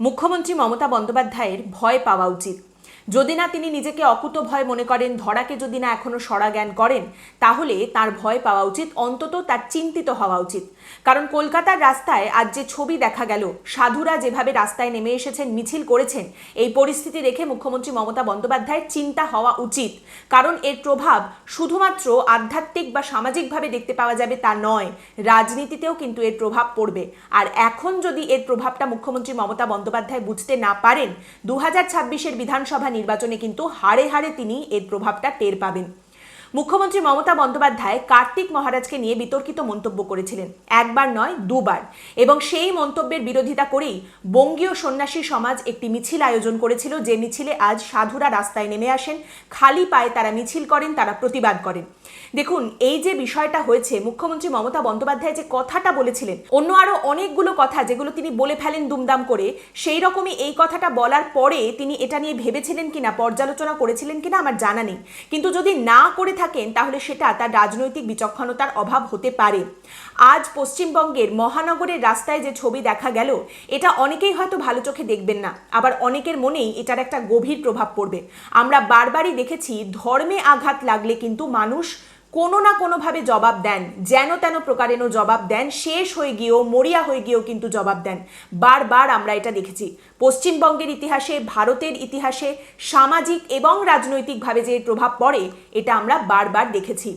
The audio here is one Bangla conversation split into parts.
মুখ্যমন্ত্রী মমতা বন্দ্যোপাধ্যায়ের ভয় পাওয়া উচিত। যদি না তিনি নিজেকে অকুত ভয় মনে করেন, ধরাকে যদি না এখনও সরা জ্ঞান করেন, তাহলে তার ভয় পাওয়া উচিত, অন্তত তার চিন্তিত হওয়া উচিত। কারণ কলকাতার রাস্তায় আজ যে ছবি দেখা গেল, সাধুরা যেভাবে রাস্তায় নেমে এসেছেন, মিছিল করেছেন, এই পরিস্থিতি দেখে মুখ্যমন্ত্রী মমতা বন্দ্যোপাধ্যায়ের চিন্তা হওয়া উচিত। কারণ এর প্রভাব শুধুমাত্র আধ্যাত্মিক বা সামাজিকভাবে দেখতে পাওয়া যাবে তা নয়, রাজনীতিতেও কিন্তু এর প্রভাব পড়বে। আর এখন যদি এর প্রভাবটা মুখ্যমন্ত্রী মমতা বন্দ্যোপাধ্যায় বুঝতে না পারেন দু হাজার বিধানসভা নির্বাচনে কিন্তু হাড়ে হাড়ে তিনি এর প্রভাবটা টের পাবেন। মুখ্যমন্ত্রী মমতা বন্দ্যোপাধ্যায় কার্তিক মহারাজকে নিয়ে বিতর্কিত মন্তব্য করেছিলেন। একবার নয়, দুবার। এবং সেই মন্তব্যের বিরোধিতা করেই বঙ্গীয় সন্ন্যাসী সমাজ একটি মিছিল আয়োজন করেছিল। যে মিছিলে আজ সাধুরা রাস্তায় নেমে আসেন, খালি পায়ে তারা মিছিল করেন, তারা প্রতিবাদ করেন। দেখুন, এই যে বিষয়টা হয়েছে, মুখ্যমন্ত্রী মমতা বন্দ্যোপাধ্যায় যে কথাটা বলেছিলেন, অন্য আরও অনেকগুলো কথা যেগুলো তিনি বলে ফেলেন দুমদাম করে, সেই রকমই এই কথাটা বলার পরে তিনি এটা নিয়ে ভেবেছিলেন কিনা, পর্যালোচনা করেছিলেন কিনা আমার জানা নেই। কিন্তু যদি না করে থাকেন, তাহলে সেটা তার রাজনৈতিক বিচক্ষণতার অভাব হতে পারে। আজ পশ্চিমবঙ্গের মহানগরের রাস্তায় যে ছবি দেখা গেল, এটা অনেকেই হয়তো ভালো চোখে দেখবেন না। আবার অনেকের মনেই এটার একটা গভীর প্রভাব পড়বে। আমরা বারবারই দেখেছি, ধর্মে আঘাত লাগলে কিন্তু মানুষ কোনো না কোনোভাবে জবাব দেন, যেন তেন প্রকারেণ জবাব দেন, শেষ হয়ে গিয়েও, মরিয়া হয়ে গিয়েও কিন্তু জবাব দেন। বারবার আমরা এটা দেখেছি। পশ্চিমবঙ্গের ইতিহাসে, ভারতের ইতিহাসে সামাজিক এবং রাজনৈতিকভাবে যে প্রভাব পড়ে, এটা আমরা বারবার দেখেছি।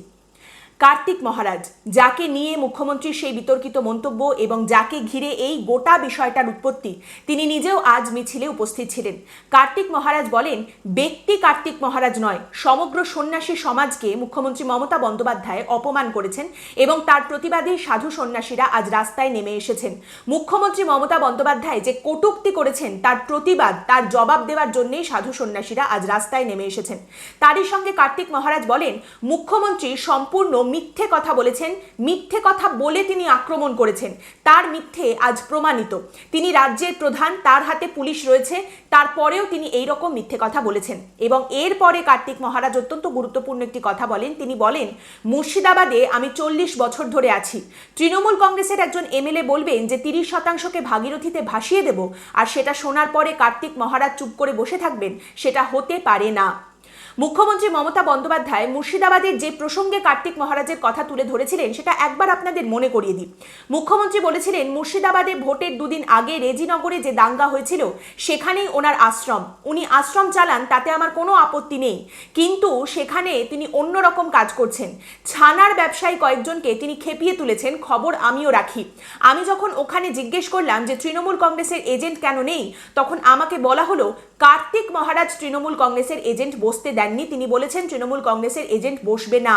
কার্তিক মহারাজ, যাকে নিয়ে মুখ্যমন্ত্রীর সেই বিতর্কিত মন্তব্য এবং যাকে ঘিরে এই গোটা বিষয়টার উৎপত্তি, তিনি নিজেও আজ মিছিলে উপস্থিত ছিলেন। কার্তিক মহারাজ বলেন, ব্যক্তি কার্তিক মহারাজ নয়, সমগ্র সন্ন্যাসী সমাজকে মুখ্যমন্ত্রী মমতা বন্দ্যোপাধ্যায় অপমান করেছেন এবং তার প্রতিবাদে সাধু সন্ন্যাসীরা আজ রাস্তায় নেমে এসেছেন। মুখ্যমন্ত্রী মমতা বন্দ্যোপাধ্যায় যে কটূক্তি করেছেন, তার প্রতিবাদ, তার জবাব দেওয়ার জন্যই সাধু সন্ন্যাসীরা আজ রাস্তায় নেমে এসেছেন। তারই সঙ্গে কার্তিক মহারাজ বলেন, মুখ্যমন্ত্রী সম্পূর্ণ মিথ্যে কথা বলেছেন, মিথ্যে কথা বলে তিনি আক্রমণ করেছেন। তার মিথ্যে আজ প্রমাণিত। তিনি রাজ্যের প্রধান, তার হাতে পুলিশ রয়েছে, তারপরেও তিনি এই রকম মিথ্যে কথা বলেছেন। এবং এরপরে কার্তিক মহারাজ অত্যন্ত গুরুত্বপূর্ণ একটি কথা বলেন। তিনি বলেন, মুর্শিদাবাদে আমি চল্লিশ বছর ধরে আছি। তৃণমূল কংগ্রেসের একজন এমএলএ বলবেন যে তিরিশ শতাংশকে ভাগীরথীতে ভাসিয়ে দেব, আর সেটা শোনার পরে কার্তিক মহারাজ চুপ করে বসে থাকবেন, সেটা হতে পারে না। মুখ্যমন্ত্রী মমতা বন্দ্যোপাধ্যায় মুর্শিদাবাদের যে প্রসঙ্গে কার্তিক মহারাজের কথা তুলে ধরেছিলেন, সেটা একবার আপনাদের মনে করিয়ে দিই। মুখ্যমন্ত্রী বলেছিলেন, মুর্শিদাবাদে ভোটের দুদিন আগে রেজিনগরে যে দাঙ্গা হয়েছিল, সেখানেই ওনার আশ্রম। উনি আশ্রম চালান, তাতে আমার কোনো আপত্তি নেই। কিন্তু সেখানে তিনি অন্যরকম কাজ করছেন। ছানার ব্যবসায়ী কয়েকজনকে তিনি খেপিয়ে তুলেছেন, খবর আমিও রাখি। আমি যখন ওখানে জিজ্ঞেস করলাম যে, তৃণমূল কংগ্রেসের এজেন্ট কেন নেই? তখন আমাকে বলা হলো কার্তিক মহারাজ তৃণমূল কংগ্রেসের এজেন্ট বসতে দেননি। তিনি বলেছেন, তৃণমূল কংগ্রেসের এজেন্ট বসবে না।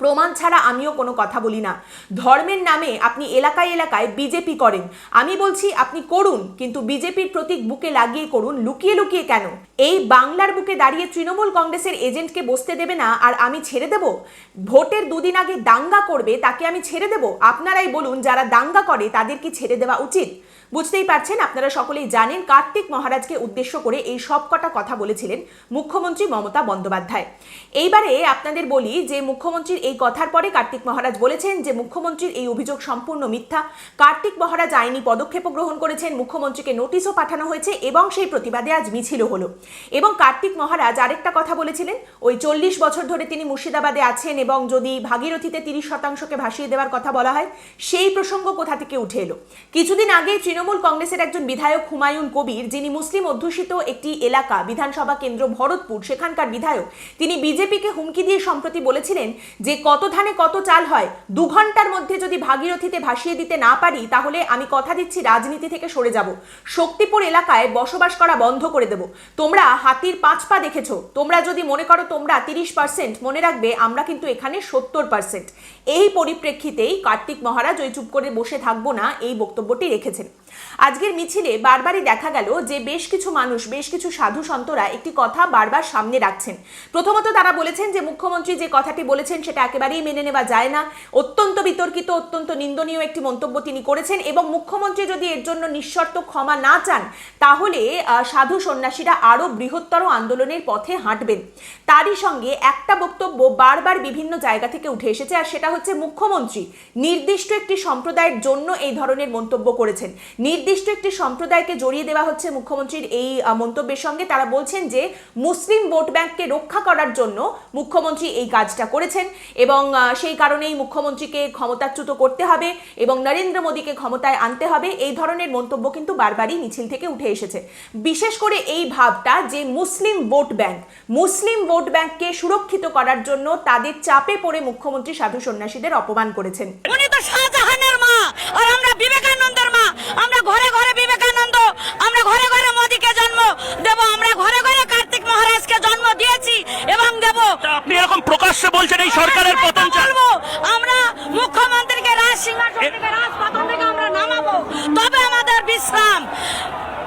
প্রমাণ ছাড়া আমিও কোনো কথা বলি না। ধর্মের নামে আপনি এলাকায় এলাকায় বিজেপি করেন। আমি বলছি, আপনি করুন, কিন্তু বিজেপির প্রতীক বুকে লাগিয়ে করুন। লুকিয়ে লুকিয়ে কেন? এই বাংলার বুকে দাঁড়িয়ে তৃণমূল কংগ্রেসের এজেন্টকে বসতে দেবে না, আর আমি ছেড়ে দেব? ভোটের দুদিন আগে দাঙ্গা করবে, তাকে আমি ছেড়ে দেব? আপনারাই বলুন, যারা দাঙ্গা করে, তাদের কি ছেড়ে দেওয়া উচিত? বুঝতেই পারছেন, আপনারা সকলেই জানেন কার্তিক মহারাজকে উদ্দেশ্য করে এই সব কটা কথা বলেছিলেন মুখ্যমন্ত্রী মমতা বন্দ্যোপাধ্যায়। এইবারে আপনাদের বলি যে, মুখ্যমন্ত্রীর এই কথার পরে কার্তিক মহারাজ বলেছেন যে, মুখ্যমন্ত্রীর এই অভিযোগ সম্পূর্ণ মিথ্যা। কার্তিক মহারাজ আইনি পদক্ষেপও গ্রহণ করেছেন, মুখ্যমন্ত্রীকে নোটিশও পাঠানো হয়েছে এবং সেই প্রতিবাদে আজ মিছিলও হলো। এবং কার্তিক মহারাজ আরেকটা কথা বলেছিলেন, ওই চল্লিশ বছর ধরে তিনি মুর্শিদাবাদে আছেন এবং যদি ভাগীরথীতে তিরিশ শতাংশকে ভাসিয়ে দেওয়ার কথা বলা হয়, সেই প্রসঙ্গ কোথা থেকে উঠে এলো? কিছুদিন আগে তৃণমূল কংগ্রেসের একজন বিধায়ক হুমায়ুন কবির, যিনি মুসলিম অধ্যুষিত একটি এলাকা, বিধানসভা কেন্দ্র ভরতপুর, সেখানকার বিধায়ক, তিনি বিজেপিকে হুমকি দিয়ে সম্প্রতি বলেছিলেন যে, কত ধানে কত চাল হয়, দু ঘণ্টার মধ্যে যদি ভাগীরথীতে ভাসিয়ে দিতে না পারি, তাহলে আমি কথা দিচ্ছি রাজনীতি থেকে সরে যাব। শক্তিপুর এলাকায় বসবাস করা বন্ধ করে দেব। তোমরা হাতির পাঁচ পা দেখেছ। তোমরা যদি মনে করো তোমরা তিরিশ পার্সেন্ট, মনে রাখবে আমরা কিন্তু এখানে সত্তর পার্সেন্ট। এই পরিপ্রেক্ষিতেই কার্তিক মহারাজ ওই চুপ করে বসে থাকব না, এই বক্তব্যটি রেখেছেন। আজকের মিছিলে বারবারই দেখা গেল যে বেশ কিছু মানুষ, বেশ কিছু সাধু সন্তরা একটি কথা বারবার সামনে রাখছেন। প্রথমত তারা বলেছেন যে মুখ্যমন্ত্রী যে কথাটি বলেছেন সেটা একেবারেই মেনে নেওয়া যায় না। অত্যন্ত বিতর্কিত, অত্যন্ত নিন্দনীয় একটি মন্তব্য তিনি করেছেন এবং মুখ্যমন্ত্রী যদি এর জন্য নিঃশর্ত ক্ষমা না চান, তাহলে সাধু সন্ন্যাসীরা আরও বৃহত্তর আন্দোলনের পথে হাঁটবেন। তারই সঙ্গে একটা বক্তব্য বারবার বিভিন্ন জায়গা থেকে উঠে এসেছে আর সেটা হচ্ছে মুখ্যমন্ত্রী নির্দিষ্ট একটি সম্প্রদায়ের জন্য এই ধরনের মন্তব্য করেছেন। নির্দিষ্ট একটি সম্প্রদায়কে জড়িয়ে দেওয়া হচ্ছে মুখ্যমন্ত্রীর এই মন্তব্যের সঙ্গে। তারা বলছেন যে, মুসলিম ভোট ব্যাংককে রক্ষা করার জন্য মুখ্যমন্ত্রী এই কাজটা করেছেন এবং সেই কারণেই মুখ্যমন্ত্রীকে ক্ষমতাচ্যুত করতে হবে এবং নরেন্দ্র মোদীকে ক্ষমতায় আনতে হবে। এই ধরনের মন্তব্য কিন্তু বারবারই মিছিল থেকে উঠে এসেছে। বিশেষ করে এই ভাবটা যে, মুসলিম ভোট ব্যাংক, মুসলিম ভোট ব্যাংককে সুরক্ষিত করার জন্য তাদের চাপে পড়ে মুখ্যমন্ত্রী সাধু সন্ন্যাসীদের অপমান করেছেন। মা আর আমরা বিবেকানন্দের মা আমরা ঘরে ঘরে বিবেকানন্দ আমরা ঘরে ঘরে মোদীকে জন্ম দেব আমরা ঘরে ঘরে কার্তিক মহারাজকে জন্ম দিয়েছি এবং দেব তা আপনি এরকম প্রকাশ্যে বলছেন এই সরকারের আমরা পতন চান বলব, আমরা মুখ্যমন্ত্রীকে রাজ সিংহাসন থেকে রাজপথন থেকে আমরা নামাবো তবে আমাদের বিশ্রাম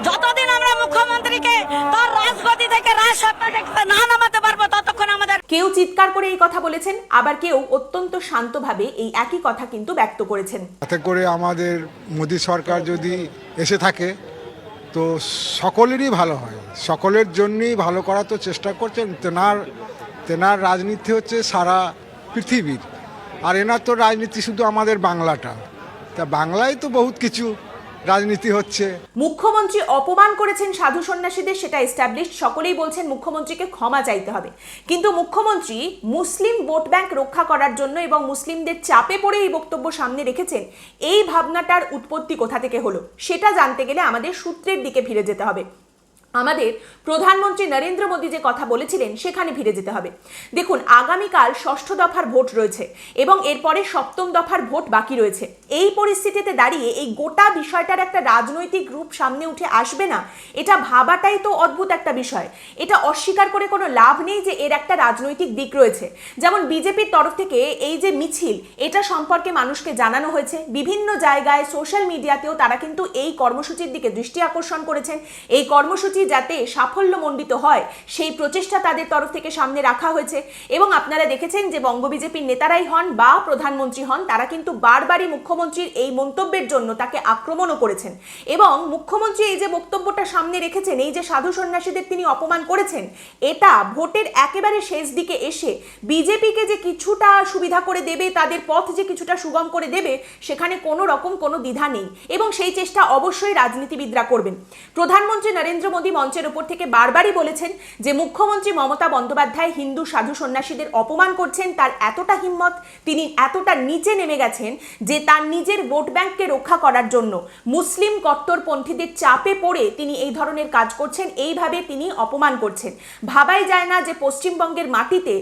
যতদিন আমরা মুখ্যমন্ত্রীকে তার রাজগতি থেকে রাজ সত্তা থেকে না নামাতে পারব ততক্ষণ আমাদের কেউ চিৎকার করে এই কথা বলেছেন, আবার কেউ অত্যন্ত শান্তভাবে এই একই কথা কিন্তু ব্যক্ত করেছেন। তাতে করে আমাদের মোদী সরকার যদি এসে থাকে, তো সকলেরই ভালো হয়। সকলের জন্যই ভালো করার তো চেষ্টা করছেন। তেনার তেনার রাজনীতি হচ্ছে সারা পৃথিবীর। আর এনার তো রাজনীতি শুধু আমাদের বাংলাটা। তা বাংলায় তো বহুত কিছু রাজনীতি হচ্ছে। মুখ্যমন্ত্রী অপমান করেছেন সাধু সন্ন্যাসীদের, সেটা এস্টাবলিশ সকলেই বলছেন মুখ্যমন্ত্রীকে ক্ষমা চাইতে হবে। কিন্তু মুখ্যমন্ত্রী মুসলিম ভোট ব্যাংক রক্ষা করার জন্য এবং মুসলিমদের চাপে পড়ে এই বক্তব্য সামনে রেখেছেন, এই ভাবনাটার উৎপত্তি কোথা থেকে হলো? সেটা জানতে গেলে আমাদের সূত্রের দিকে ফিরে যেতে হবে। আমাদের প্রধানমন্ত্রী নরেন্দ্র মোদী যে কথা বলেছিলেন, সেখানে ফিরে যেতে হবে। দেখুন, আগামীকাল ষষ্ঠ দফার ভোট রয়েছে এবং এরপরে সপ্তম দফার ভোট বাকি রয়েছে। এই পরিস্থিতিতে দাঁড়িয়ে এই গোটা বিষয়টার একটা রাজনৈতিক রূপ সামনে উঠে আসবে না, এটা ভাবাটাই তো অদ্ভুত একটা বিষয়। এটা অস্বীকার করে কোনো লাভ নেই যে এর একটা রাজনৈতিক দিক রয়েছে। যেমন বিজেপির তরফ থেকে এই যে মিছিল, এটা সম্পর্কে মানুষকে জানানো হয়েছে। বিভিন্ন জায়গায় সোশ্যাল মিডিয়াতেও তারা কিন্তু এই কর্মসূচির দিকে দৃষ্টি আকর্ষণ করেছেন। এই কর্মসূচি যাতে সাফল্যমণ্ডিত হয়, সেই প্রচেষ্টা তাদের তরফ থেকে সামনে রাখা হয়েছে। এবং আপনারা দেখেছেন যে বঙ্গ বিজেপির নেতারাই হন বা প্রধানমন্ত্রী হন, তারা কিন্তু বারবারই মুখ্যমন্ত্রীর এই মন্তব্যের জন্য তাকে আক্রমণও করেছেন। এবং মুখ্যমন্ত্রী এই যে বক্তব্যটা সামনে রেখেছেন, এই যে সাধু সন্ন্যাসীদের তিনি অপমান করেছেন, এটা ভোটের একেবারে শেষ দিকে এসে বিজেপিকে যে কিছুটা সুবিধা করে দেবে, তাদের পথ যে কিছুটা সুগম করে দেবে, সেখানে কোনো রকম কোনো দ্বিধা নেই। এবং সেই চেষ্টা অবশ্যই রাজনীতিবিদরা করবেন। প্রধানমন্ত্রী নরেন্দ্র মোদী মঞ্চের উপর থেকে বারবারই বলেছেন যে মুখ্যমন্ত্রী মমতা বন্দ্যোপাধ্যায় হিন্দু সাধু সন্ন্যাসীদের অপমান করছেন, তার এতটা হিম্মত, তিনি এতটা নিচে নেমে গেছেন যে তার নিজের ভোট ব্যাংককে রক্ষা করার জন্য মুসলিম কট্টরপন্থীদের চাপে পড়ে তিনি এই ধরনের কাজ করছেন, এইভাবে তিনি অপমান করছেন। ভাবাই যায় না যে পশ্চিমবঙ্গের মাটিতে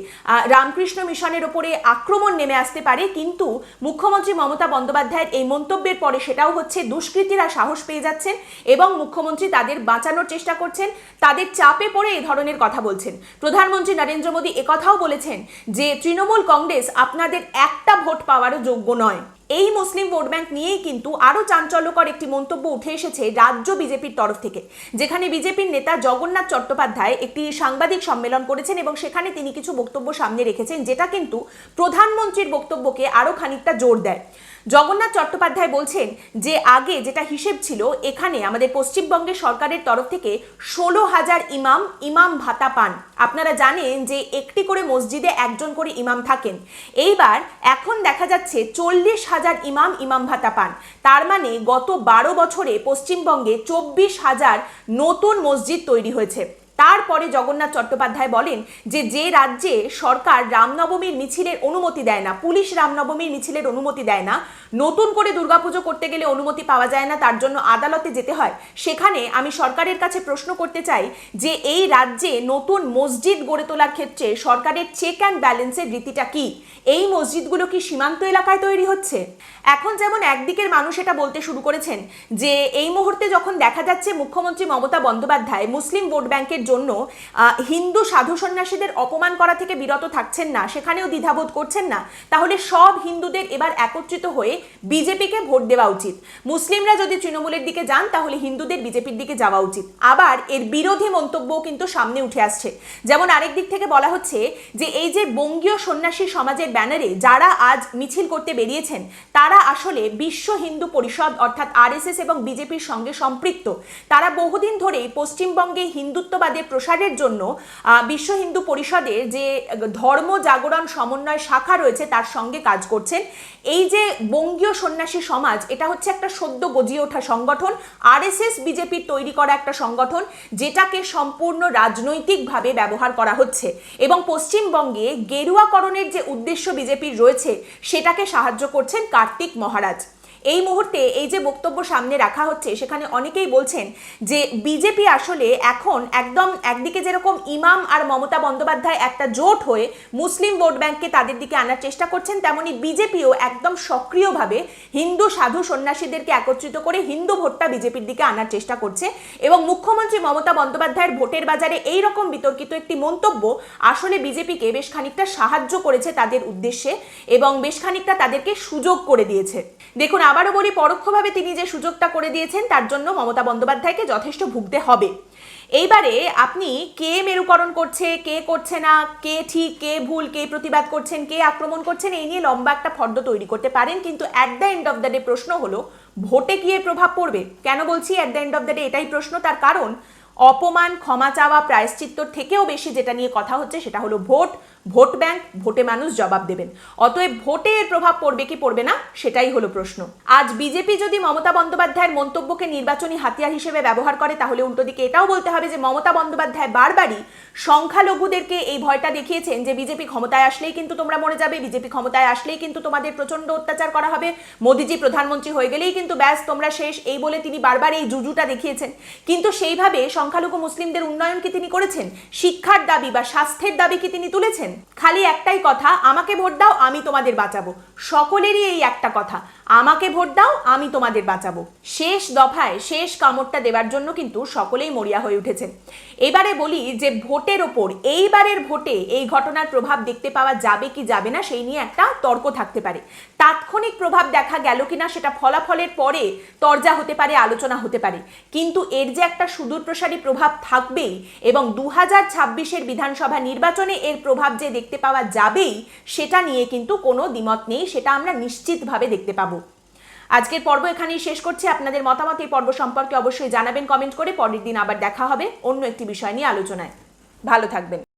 রামকৃষ্ণ মিশনের ওপরে আক্রমণ নেমে আসতে পারে, কিন্তু মুখ্যমন্ত্রী মমতা বন্দ্যোপাধ্যায়ের এই মন্তব্যের পরে সেটাও হচ্ছে দুষ্কৃতীরা সাহস পেয়ে যাচ্ছেন এবং মুখ্যমন্ত্রী তাদের বাঁচানোর চেষ্টা করছেন, তাদের চাপে পড়ে এই ধরনের কথা বলছেন। প্রধানমন্ত্রী নরেন্দ্র মোদী একথাও বলেছেন যে, তৃণমূল কংগ্রেস আপনাদের একটা ভোট পাওয়ারও যোগ্য নয়। এই মুসলিম ভোট ব্যাংক নিয়েই কিন্তু আরও চাঞ্চল্যকর একটি মন্তব্য উঠে এসেছে রাজ্য বিজেপির তরফ থেকে, যেখানে বিজেপির নেতা জগন্নাথ চট্টোপাধ্যায় একটি সাংবাদিক সম্মেলন করেছেন এবং সেখানে তিনি কিছু বক্তব্য সামনে রেখেছেন, যেটা কিন্তু প্রধানমন্ত্রীর বক্তব্যকে আরও খানিকটা জোর দেয়। জগন্নাথ চট্টোপাধ্যায় বলছেন যে আগে যেটা হিসেব ছিল, এখানে আমাদের পশ্চিমবঙ্গের সরকারের তরফ থেকে ষোলো হাজার ইমাম ইমাম ভাতা পান। আপনারা জানেন যে একটি করে মসজিদে একজন করে ইমাম থাকেন। এইবার এখন দেখা যাচ্ছে চল্লিশ হাজার ইমাম ইমাম ভাতা পান। তার মানে গত বারো বছরে পশ্চিমবঙ্গে চব্বিশ হাজার নতুন মসজিদ তৈরি হয়েছে। তারপরে জগন্নাথ চট্টোপাধ্যায় বলেন যে যে রাজ্যে সরকার রামনবমীর মিছিলের অনুমতি দেয় না, পুলিশ রামনবমীর মিছিলের অনুমতি দেয় না, নতুন করে দুর্গাপুজো করতে গেলে অনুমতি পাওয়া যায় না, তার জন্য আদালতে যেতে হয়। সেখানে আমি সরকারের কাছে প্রশ্ন করতে চাই যে এই রাজ্যে নতুন মসজিদ গড়ে তোলার ক্ষেত্রে সরকারের চেক অ্যান্ড ব্যালেন্সের রীতিটা কি? এই মসজিদগুলো কি সীমান্ত এলাকায় তৈরি হচ্ছে? এখন যেমন একদিকের মানুষ এটা বলতে শুরু করেছেন যে এই মুহূর্তে যখন দেখা যাচ্ছে মুখ্যমন্ত্রী মমতা বন্দ্যোপাধ্যায় মুসলিম ভোট ব্যাংকের জন্য হিন্দু সাধু সন্ন্যাসীদের অপমান করা থেকে বিরত থাকছেন না, সেখানেও দ্বিধাবোধ করছেন না। তাহলে সব হিন্দুদের এবার একত্রিত হয়ে বিজেপিকে ভোট দেওয়া উচিত। মুসলিমরা যদি তৃণমূলের দিকে যান, তাহলে হিন্দুদের বিজেপির দিকে যাওয়া উচিত। আবার এর বিরোধী মন্তব্যও কিন্তু সামনে উঠে আসছে। যেমন আরেক দিক থেকে বলা হচ্ছে যে, এই যে বঙ্গীয় সন্ন্যাসী সমাজের ব্যানারে যারা আজ মিছিল করতে বেরিয়েছেন, তারা আসলে বিশ্ব হিন্দু পরিষদ অর্থাৎ আরএসএস এবং বিজেপির সঙ্গে সম্পৃক্ত। তারা বহুদিন ধরেই পশ্চিমবঙ্গে হিন্দুত্ববাদের প্রসারের জন্য বিশ্ব হিন্দু পরিষদের যে ধর্ম জাগরণ সমন্বয় শাখা রয়েছে তার সঙ্গে কাজ করছেন। এই যে বঙ্গীয় সন্ন্যাসী সমাজ, এটা হচ্ছে একটা সদ্য গজিয়ে ওঠা সংগঠন। আরএসএস বিজেপির তৈরি করা একটা সংগঠন, যেটাকে সম্পূর্ণ রাজনৈতিকভাবে ব্যবহার করা হচ্ছে। এবং পশ্চিমবঙ্গে গেরুয়াকরণের যে উদ্দেশ্য বিজেপির রয়েছে, সেটাকে সাহায্য করছেন কার্তিক মহারাজ। এই মুহূর্তে এই যে বক্তব্য সামনে রাখা হচ্ছে, সেখানে অনেকেই বলছেন যে বিজেপি আসলে এখন একদম একদিকে যেরকম ইমাম আর মমতা বন্দ্যোপাধ্যায় একটা জোট হয়ে মুসলিম ভোট ব্যাংককে তাদের দিকে আনার চেষ্টা করছেন, তেমনি বিজেপিও একদম সক্রিয়ভাবে হিন্দু সাধু সন্ন্যাসীদেরকে একত্রিত করে হিন্দু ভোটটা বিজেপির দিকে আনার চেষ্টা করছে। এবং মুখ্যমন্ত্রী মমতা বন্দ্যোপাধ্যায়ের ভোটের বাজারে এই রকম বিতর্কিত একটি মন্তব্য আসলে বিজেপিকে বেশ খানিকটা সাহায্য করেছে তাদের উদ্দেশ্যে এবং বেশ খানিকটা তাদেরকে সুযোগ করে দিয়েছে। দেখুন আবারও বলি, পরোক্ষভাবে তিনি যে সুযোগটা করে দিয়েছেন, তার জন্য মমতা বন্দ্যোপাধ্যায়কে যথেষ্ট ভুগতে হবে। এইবারে আপনি কে মেরুকরণ করছে, কে করছে না, কে ঠিক, কে ভুল, কে প্রতিবাদ করছেন, কে আক্রমণ করছেন, এই নিয়ে লম্বা একটা ফর্দ তৈরি করতে পারেন, কিন্তু at the end of the day প্রশ্ন হলো, ভোটে কি এর প্রভাব পড়বে? কেন বলছি at the end of the day এটাই প্রশ্ন, তার কারণ অপমান, ক্ষমা চাওয়া, প্রায়শ্চিত্তর থেকেও বেশি যেটা নিয়ে কথা হচ্ছে সেটা হলো ভোট। ভোট ব্যাংক, ভোটে মানুষ জবাব দেবেন। অতএব ভোটে এর প্রভাব পড়বে কি পড়বে না, সেটাই হলো প্রশ্ন। আজ বিজেপি যদি মমতা বন্দ্যোপাধ্যায়ের মন্তব্যকে নির্বাচনী হাতিয়ার হিসেবে ব্যবহার করে, তাহলে উল্টো দিকে এটাও বলতে হবে যে, মমতা বন্দ্যোপাধ্যায় বারবারই সংখ্যালঘুদেরকে এই ভয়টা দেখিয়েছেন যে, বিজেপি ক্ষমতায় আসলেই কিন্তু তোমরা মরে যাবে, বিজেপি ক্ষমতায় আসলেই কিন্তু তোমাদের প্রচণ্ড অত্যাচার করা হবে। মোদিজি প্রধানমন্ত্রী হয়ে গেলেই কিন্তু ব্যাস, তোমরা শেষ, এই বলে তিনি বারবার এই জুজুটা দেখিয়েছেন। কিন্তু সেইভাবে সংখ্যালঘু মুসলিমদের উন্নয়ন কি তিনি করেছেন? শিক্ষার দাবি বা স্বাস্থ্যের দাবি কি তিনি তুলেছেন? খালি একটাই কথা, আমাকে ভোট দাও, আমি তোমাদের বাঁচাবো। সকলেরই এই একটা কথা, আমাকে ভোট দাও, আমি তোমাদের বাঁচাবো। শেষ দফায় শেষ কামড়টা দেবার জন্য কিন্তু সকলেই মরিয়া হয়ে উঠেছেন। এবারে বলি যে ভোটের ওপর, এইবারের ভোটে এই ঘটনার প্রভাব দেখতে পাওয়া যাবে কি যাবে না, সেই নিয়ে একটা তর্ক থাকতে পারে। তাৎক্ষণিক প্রভাব দেখা গেল কিনা সেটা ফলাফলের পরে তর্জা হতে পারে, আলোচনা হতে পারে। কিন্তু এর যে একটা সুদূরপ্রসারী প্রভাব থাকবেই এবং দু হাজার ছাব্বিশের বিধানসভা নির্বাচনে এর প্রভাব যে দেখতে পাওয়া যাবেই, সেটা নিয়ে কিন্তু কোনো দ্বিমত নেই, সেটা আমরা নিশ্চিতভাবে দেখতে পাবো। আজকের পর্ব এখানেই শেষ করছি। আপনাদের মতামত এই পর্ব সম্পর্কে অবশ্যই জানাবেন, কমেন্ট করে। পরের দিন আবার দেখা হবে অন্য একটি বিষয় নিয়ে আলোচনায়। ভালো থাকবেন।